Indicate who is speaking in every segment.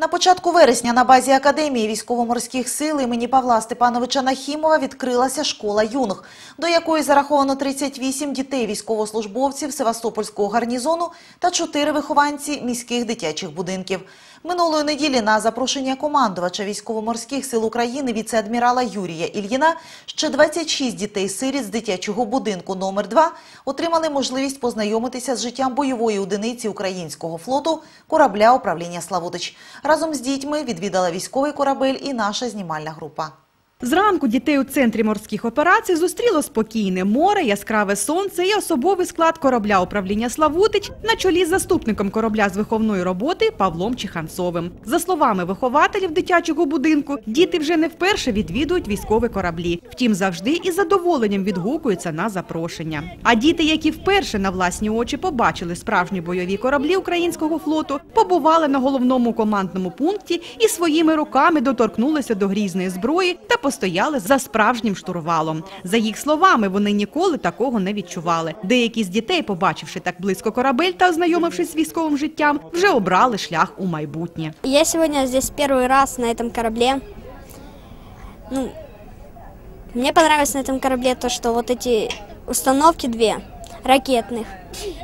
Speaker 1: На початку вересня на базі Академії військово-морських сил імені Павла Степановича Нахімова відкрилася школа юних, до якої зараховано 38 дітей військовослужбовців Севастопольського гарнізону та 4 вихованці міських дитячих будинків. Минулої неділі на запрошення командувача військово-морських сил України віце-адмірала Юрія Ільїна ще 26 дітей-сиріт з дитячого будинку номер 2 отримали можливість познайомитися з життям бойової одиниці українського флоту корабля управління Славутич. Разом з дітьми відвідала військовий корабель і наша знімальна група.
Speaker 2: Зранку дітей у центрі морських операцій зустріло спокійне море, яскраве сонце і особовий склад корабля управління Славутич на чолі з заступником корабля з виховної роботи Павлом Чиханцовим. За словами вихователів дитячого будинку, діти вже не вперше відвідують військові кораблі. Втім, завжди із задоволенням відгукуються на запрошення. А діти, які вперше на власні очі побачили справжні бойові кораблі українського флоту, побували на головному командному пункті і своїми руками доторкнулися до грізної зброї та постояли за справжнім штурвалом. За їх словами, вони ніколи такого не відчували. Деякі з дітей, побачивши так близько корабель та ознайомившись з військовим життям, вже обрали шлях у майбутнє.
Speaker 3: Я сегодня здесь первый раз на этом корабле. Ну, мне понравилось на этом корабле то, что вот эти установки две, ракетных,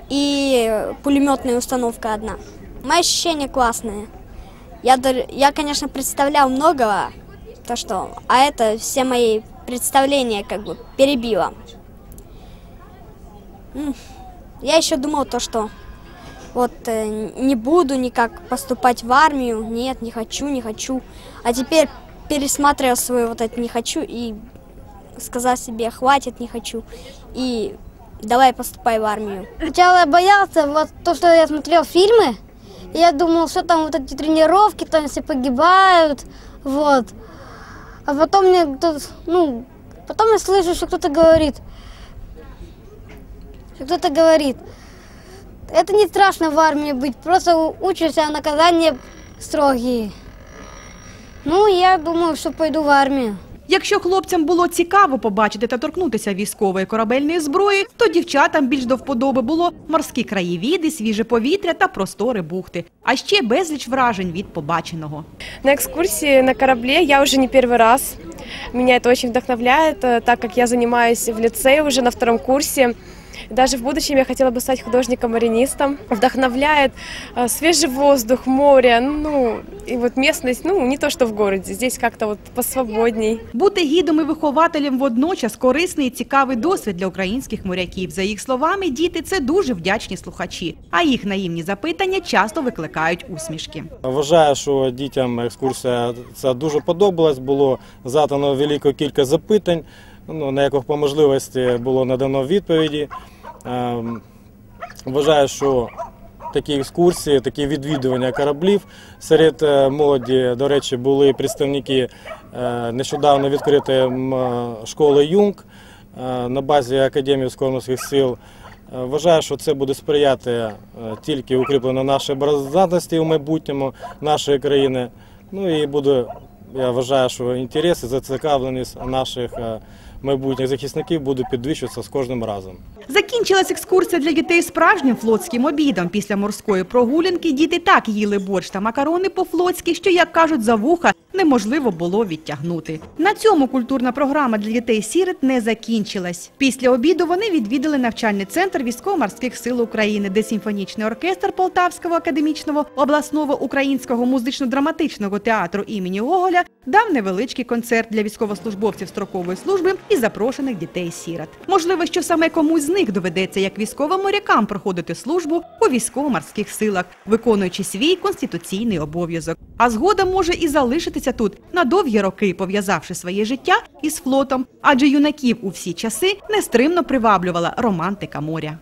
Speaker 3: и пулеметная установка одна. Мои ощущения классные. Я, дор- я, конечно, представлял многого, то что, а это все мои представления как бы перебило. Я еще думал то, что вот э, не буду никак поступать в армию, нет, не хочу, не хочу. А теперь пересматривал свой вот это не хочу и сказал себе, хватит, не хочу. И давай поступай в армию.
Speaker 4: Сначала я боялся, вот то, что я смотрел фильмы, я думал, что там вот эти тренировки, там все погибают, вот. А потом мне тут, ну, потом я слышу, что кто-то говорит, что кто-то говорит, это не страшно в армии быть, просто учишься, а наказания строгие. Ну, я думаю, что пойду в армию.
Speaker 2: Якщо хлопцям було цікаво побачити та торкнутися військової корабельної зброї, то дівчатам більш до вподоби було морські краєвіди, свіже повітря та простори бухти, а ще безліч вражень від побаченого.
Speaker 5: На экскурсии на корабле я уже не первый раз. Меня это очень вдохновляет, э, так как я занимаюсь в лицее уже на втором курсе. Даже в будущем я хотела бы стать художником-маринистом. Вдохновляет э, свежий воздух, море, ну и вот местность, ну не то что в городе, здесь как-то вот посвободней.
Speaker 2: Бути гідом і вихователем водночас корисний і цікавий досвід для українських моряків. За їх словами, діти це дуже вдячні слухачі, а їх наївні запитання часто викликають усмішки.
Speaker 6: Вважаю, що дітям екскурсія це дуже подобалась. Було задано велику кількість запитань, ну, на яких по можливості було надано відповіді. Ем, Вважаю, що такі екскурсії, такі відвідування кораблів серед е, молоді, до речі, були представники е, нещодавно відкритої е, школи Юнг на базі Академії військово-морських сил. Вважаю, що це буде сприяти тільки укріпленню нашої обороздатності у майбутньому нашої країни. Ну і буде, я вважаю, що інтерес і зацікавленість наших майбутніх захисників буде підвищуватися з кожним разом.
Speaker 2: Закінчилась екскурсія для дітей справжнім флотським обідом. Після морської прогулянки діти так їли борщ та макарони по-флотськи, що, як кажуть, за вуха неможливо було відтягнути. На цьому культурна програма для дітей сірит не закінчилась. Після обіду вони відвідали навчальний центр військово-морських сил України, де симфонічний оркестр Полтавського академічного обласного українського музично-драматичного театру імені Гоголя дав невеличкий концерт для військовослужбовців строкової служби і запрошених дітей-сірот. Можливо, що саме комусь з них доведеться як військовим морякам проходити службу у військово-морських силах, виконуючи свій конституційний обов'язок. А згодом може і залишитися тут на довгі роки, пов'язавши своє життя із флотом, адже юнаків у всі часи нестримно приваблювала романтика моря.